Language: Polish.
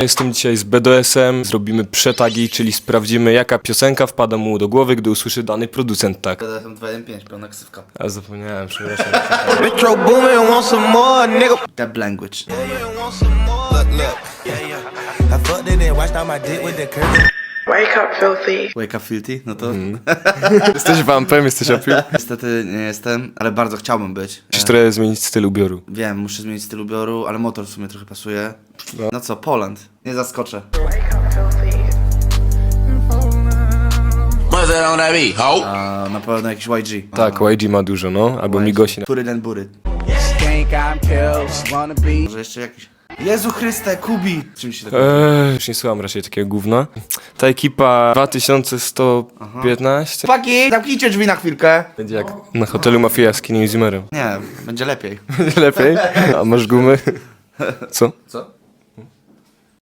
Jestem dzisiaj z BDS-em, zrobimy przetagi, czyli sprawdzimy jaka piosenka wpada mu do głowy, gdy usłyszy dany producent tak. 215, pełna ksywka. A zapomniałem, przepraszam. Metro Boomin want some more, nigga. Dub language. Want some more. Look, look. Yeah, yeah. I fucked it and washed out my dick with the curtain. Wake up, filthy. Wake up filthy, no to Jesteś wampem, jesteś opil? niestety nie jestem, ale bardzo chciałbym być. Musisz trochę zmienić styl ubioru. Wiem, muszę zmienić styl ubioru, ale motor w sumie trochę pasuje. No. No co, Poland. Nie zaskoczę. Wake up, filthy. A na pewno jakiś YG. Tak, YG ma dużo, no, albo Migosi. Bury ten Może jeszcze jakiś... Jezu Chryste, Kubi! Czym się tak... Eee, już nie słucham raczej takiego gówna. Ta ekipa 2115 Chłopaki, zamknijcie drzwi na chwilkę. będzie jak na hotelu Mafia z Kenny Zimmerem. Nie, będzie lepiej. Lepiej? A masz gumy? Co? Co?